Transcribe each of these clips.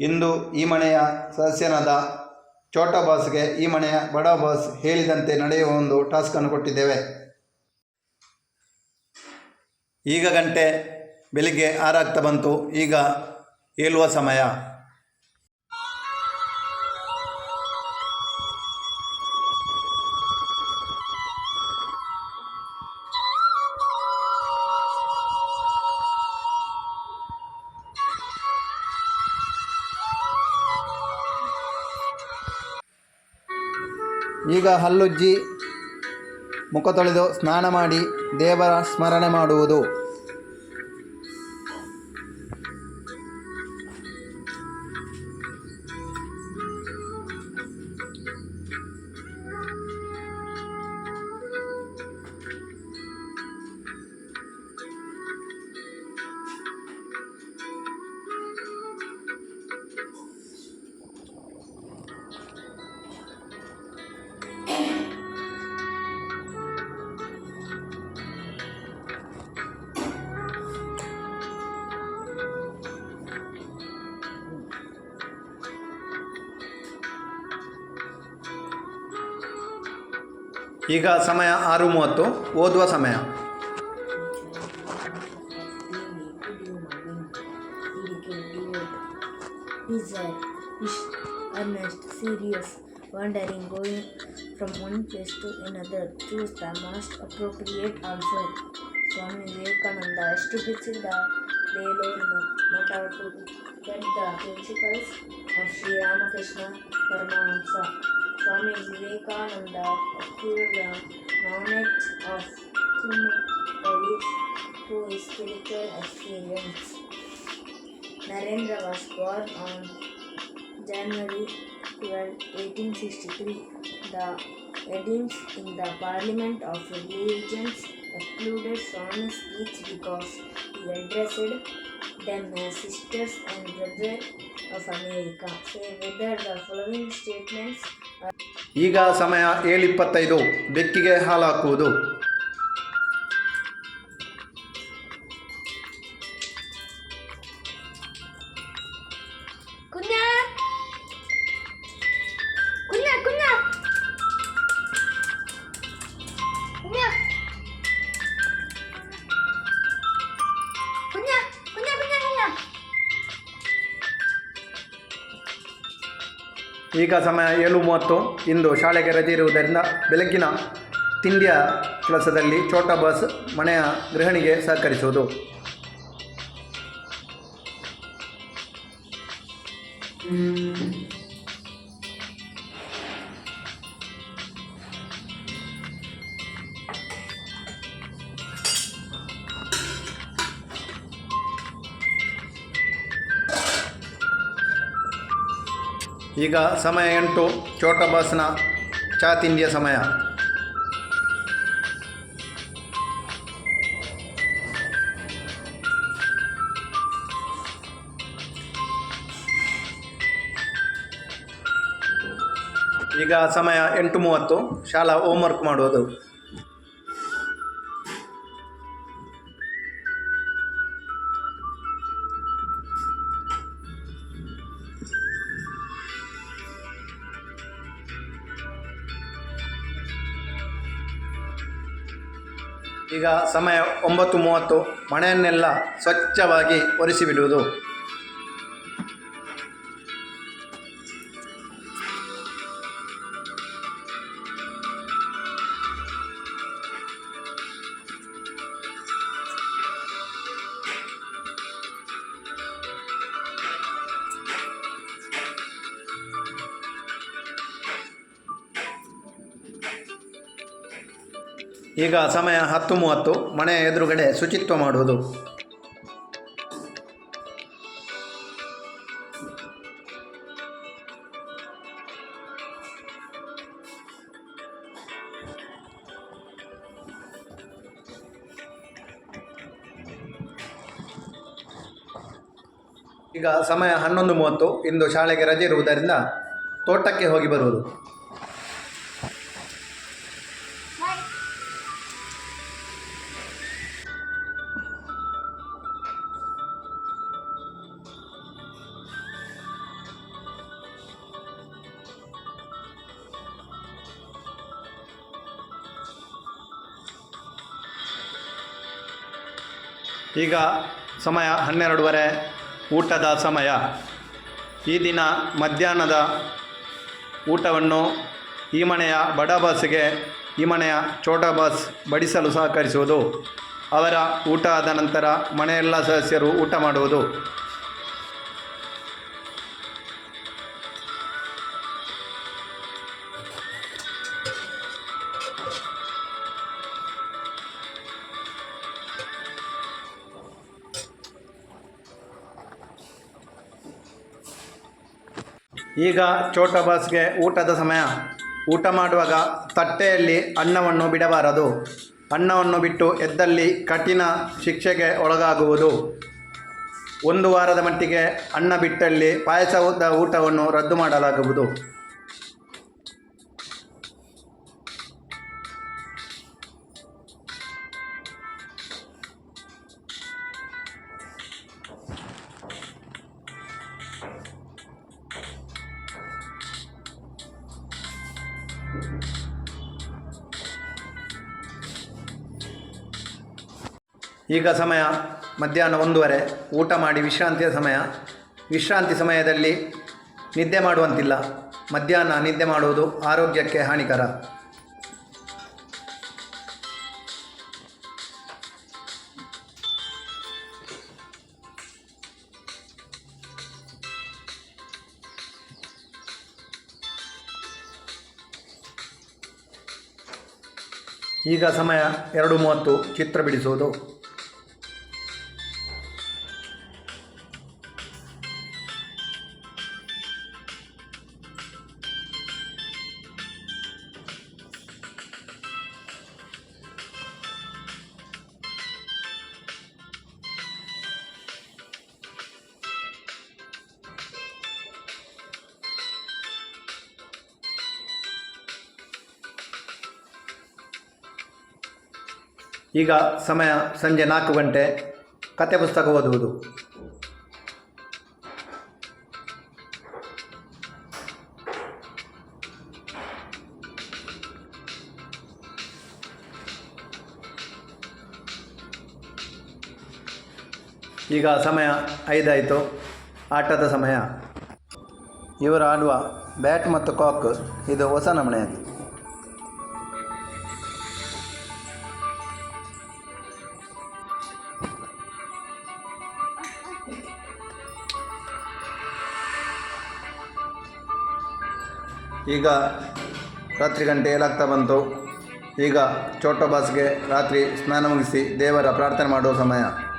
ಇಂದು ಈ ಮನೆಯ ಸದಸ್ಯನಾದ ಛೋಟಾ ಬಾಸ್ಗೆ ಈ ಮನೆಯ ಬಡ ಬಾಸ್ ಹೇಳಿದಂತೆ ನಡೆಯುವ ಒಂದು ಟಾಸ್ಕನ್ನು ಕೊಟ್ಟಿದ್ದೇವೆ. ಈಗ ಗಂಟೆ ಬೆಳಿಗ್ಗೆ ಆರಾಗ್ತಾ ಬಂತು. ಈಗ ಏಳುವ ಸಮಯ. ಈಗ ಹಲ್ಲುಜ್ಜಿ ಮುಖ ತೊಳೆದು ಸ್ನಾನ ಮಾಡಿ ದೇವರ ಸ್ಮರಣೆ ಮಾಡುವುದು. ಈಗ ಸಮಯ ಆರು ಮೂವತ್ತು ಓದುವ ಸಮಯ Desire, wish, earnest, serious, wandering, going from one place to another. Choose the most appropriate answer. Swami Vivekananda ಎಸ್ಟಿಪಿಸಿದ ಬೇಲೂರಿನ ಮಠ to the principles of Sri Ramakrishna Paramahamsa. Swami Vivekananda acquired the knowledge of bodies through his spiritual experience. Narendra was born on January 12, 1863. The headings in the Parliament of Religions excluded Swami's speech because he addressed them as sisters and brothers of America. Say whether the following statements ಈಗ ಸಮಯ ಏಳಿಪ್ಪತ್ತೈದು ಬೆಕ್ಕಿಗೆ ಹಾಲು ಹಾಕುವುದು. ಈಗ ಸಮಯ ಏಳು ಮೂವತ್ತು ಇಂದು ಶಾಲೆಗೆ ರಜೆ ಇರುವುದರಿಂದ ಬೆಳಗ್ಗಿನ ತಿಂಡಿಯ ಕೆಲಸದಲ್ಲಿ ಛೋಟಾ ಬಸ್ ಮನೆಯ ಗೃಹಿಣಿಗೆ ಸಹಕರಿಸುವುದು. ಈಗ ಸಮಯ ಎಂಟು ಛೋಟಾ ಬಸ್ನ ಚಾ ತಿಂಡಿಯ ಸಮಯ. ಈಗ ಸಮಯ ಎಂಟು ಮೂವತ್ತು, ಶಾಲಾ ಹೋಮ್ವರ್ಕ್ ಮಾಡುವುದು. ಈಗ ಸಮಯ ಒಂಬತ್ತು ಮೂವತ್ತು. ಮನೆಯನ್ನೆಲ್ಲ ಸ್ವಚ್ಛವಾಗಿ ಒರೆಸಿ ಈಗ ಸಮಯ ಹತ್ತು ಮೂವತ್ತು. ಮನೆಯ ಎದುರುಗಡೆ ಶುಚಿತ್ವ ಮಾಡುವುದು. ಈಗ ಸಮಯ ಹನ್ನೊಂದು ಮೂವತ್ತು. ಇಂದು ಶಾಲೆಗೆ ರಜೆ ಇರುವುದರಿಂದ ತೋಟಕ್ಕೆ ಹೋಗಿ ಬರುವುದು. ಈಗ ಸಮಯ ಹನ್ನೆರಡುವರೆ, ಊಟದ ಸಮಯ. ಈ ದಿನ ಮಧ್ಯಾಹ್ನದ ಊಟವನ್ನು ಈ ಮನೆಯ ಬಡ ಬಸ್ಗೆ ಈ ಮನೆಯ ಚೋಟ ಬಾಸ್ ಬಡಿಸಲು ಸಹಕರಿಸುವುದು. ಅವರ ಊಟ ಆದ ನಂತರ ಮನೆಯೆಲ್ಲ ಸದಸ್ಯರು ಊಟ ಮಾಡುವುದು. ಈಗ ಚೋಟ ಬಾಸ್ಗೆ ಊಟದ ಸಮಯ. ಊಟ ಮಾಡುವಾಗ ತಟ್ಟೆಯಲ್ಲಿ ಅನ್ನವನ್ನು ಬಿಡಬಾರದು. ಅನ್ನವನ್ನು ಬಿಟ್ಟು ಎದ್ದಲ್ಲಿ ಕಠಿಣ ಶಿಕ್ಷೆಗೆ ಒಳಗಾಗುವುದು. ಒಂದು ವಾರದ ಮಟ್ಟಿಗೆ ಅನ್ನ ಬಿಟ್ಟಲ್ಲಿ ಪಾಯಸದ ಊಟವನ್ನು ರದ್ದು ಮಾಡಲಾಗುವುದು. ಈಗ ಸಮಯ ಮಧ್ಯಾಹ್ನ ಒಂದೂವರೆ. ಊಟ ಮಾಡಿ ವಿಶ್ರಾಂತಿಯ ಸಮಯ. ವಿಶ್ರಾಂತಿ ಸಮಯದಲ್ಲಿ ನಿದ್ದೆ ಮಾಡುವಂತಿಲ್ಲ. ಮಧ್ಯಾಹ್ನ ನಿದ್ದೆ ಮಾಡುವುದು ಆರೋಗ್ಯಕ್ಕೆ ಹಾನಿಕರ. ಈಗ ಸಮಯ ಎರಡು ಮೂವತ್ತು. ಚಿತ್ರ ಬಿಡಿಸುವುದು. ಈಗ ಸಮಯ ಸಂಜೆ ನಾಲ್ಕು ಗಂಟೆ. ಕತೆ ಪುಸ್ತಕ ಓದುವುದು. ಈಗ ಸಮಯ ಐದಾಯಿತು. ಆಟದ ಸಮಯ. ಇವರು ಆಡುವ ಬ್ಯಾಟ್ ಮತ್ತು ಕಾಕ್, ಇದು ಹೊಸ ನಮನೆಯದು. ಈಗ ರಾತ್ರಿ ಗಂಟೆ ಏಳಾಗ್ತಾ ಬಂತು. ಈಗ ಚೋಟೋ ಬಾಸ್ಗೆ ರಾತ್ರಿ ಸ್ನಾನ ಮುಗಿಸಿ ದೇವರ ಪ್ರಾರ್ಥನೆ ಮಾಡುವ ಸಮಯ.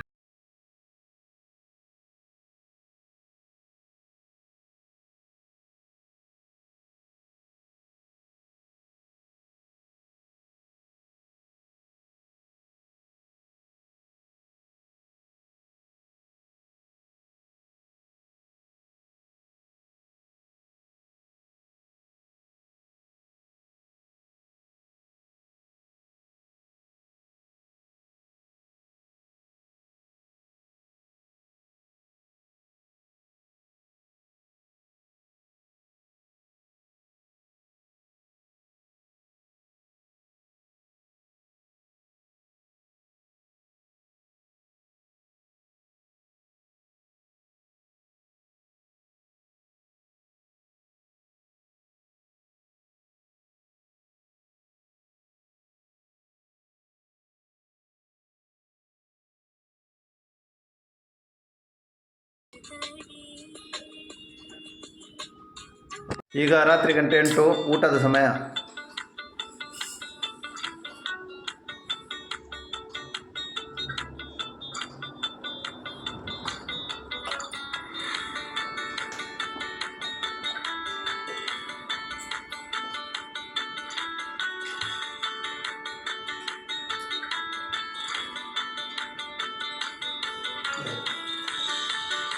ಈಗ ರಾತ್ರಿ ಗಂಟೆ ಎಂಟು ಊಟದ ಸಮಯ.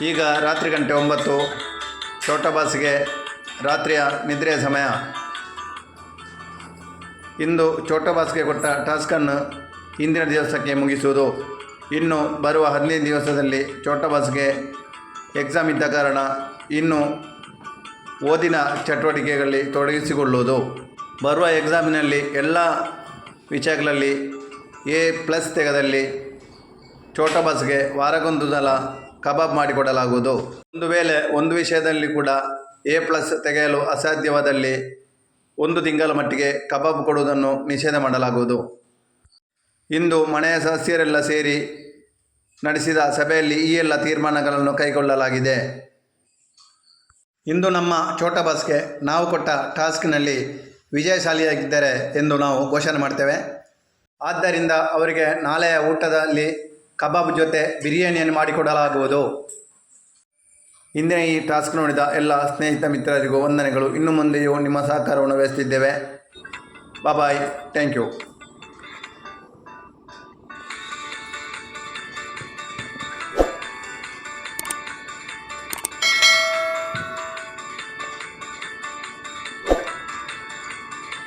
ಈಗ ರಾತ್ರಿ ಗಂಟೆ ಒಂಬತ್ತು ಚೋಟ ಬಾಸಿಗೆ ರಾತ್ರಿಯ ನಿದ್ರೆಯ ಸಮಯ. ಇಂದು ಚೋಟ ಬಾಸ್ಗೆ ಕೊಟ್ಟ ಟಾಸ್ಕನ್ನು ಇಂದಿನ ದಿವಸಕ್ಕೆ ಮುಗಿಸುವುದು. ಇನ್ನು ಬರುವ ಹದಿನೈದು ದಿವಸದಲ್ಲಿ ಚೋಟ ಬಾಸ್ಗೆ ಎಕ್ಸಾಮ್ ಇದ್ದ ಕಾರಣ ಇನ್ನು ಓದಿನ ಚಟುವಟಿಕೆಗಳಲ್ಲಿ ತೊಡಗಿಸಿಕೊಳ್ಳುವುದು. ಬರುವ ಎಕ್ಸಾಮಿನಲ್ಲಿ ಎಲ್ಲ ವಿಷಯಗಳಲ್ಲಿ ಎ ಪ್ಲಸ್ ತೆಗೆದಲ್ಲಿ ಚೋಟ ಬಸ್ಗೆ ವಾರಕ್ಕೊಂದು ಸಲ ಕಬಾಬ್ ಮಾಡಿಕೊಡಲಾಗುವುದು. ಒಂದು ವೇಳೆ ಒಂದು ವಿಷಯದಲ್ಲಿ ಕೂಡ ಎ ಪ್ಲಸ್ ತೆಗೆಯಲು ಅಸಾಧ್ಯವಾದಲ್ಲಿ ಒಂದು ತಿಂಗಳ ಮಟ್ಟಿಗೆ ಕಬಾಬ್ ಕೊಡುವುದನ್ನು ನಿಷೇಧ ಮಾಡಲಾಗುವುದು. ಇಂದು ಮನೆಯ ಸದಸ್ಯರೆಲ್ಲ ಸೇರಿ ನಡೆಸಿದ ಸಭೆಯಲ್ಲಿ ಈ ಎಲ್ಲ ತೀರ್ಮಾನಗಳನ್ನು ಕೈಗೊಳ್ಳಲಾಗಿದೆ. ಇಂದು ನಮ್ಮ ಛೋಟ ಬಾಸ್ಗೆ ನಾವು ಕೊಟ್ಟ ಟಾಸ್ಕ್ನಲ್ಲಿ ವಿಜಯಶಾಲಿಯಾಗಿದ್ದಾರೆ ಎಂದು ನಾವು ಘೋಷಣೆ ಮಾಡ್ತೇವೆ. ಆದ್ದರಿಂದ ಅವರಿಗೆ ನಾಳೆಯ ಊಟದಲ್ಲಿ ಕಬಾಬ್ ಜೊತೆ ಬಿರಿಯಾನಿಯನ್ನು ಮಾಡಿಕೊಡಲಾಗುವುದು. ಇಂದಿನ ಈ ಟಾಸ್ಕ್ ನೋಡಿದ ಎಲ್ಲ ಸ್ನೇಹಿತ ಮಿತ್ರರಿಗೂ ವಂದನೆಗಳು. ಇನ್ನು ಮುಂದೆಯೂ ನಿಮ್ಮ ಸಹಕಾರವನ್ನು ವಹಿಸ್ತಿದ್ದೇವೆ ಬಾಯ್ ಥ್ಯಾಂಕ್ ಯು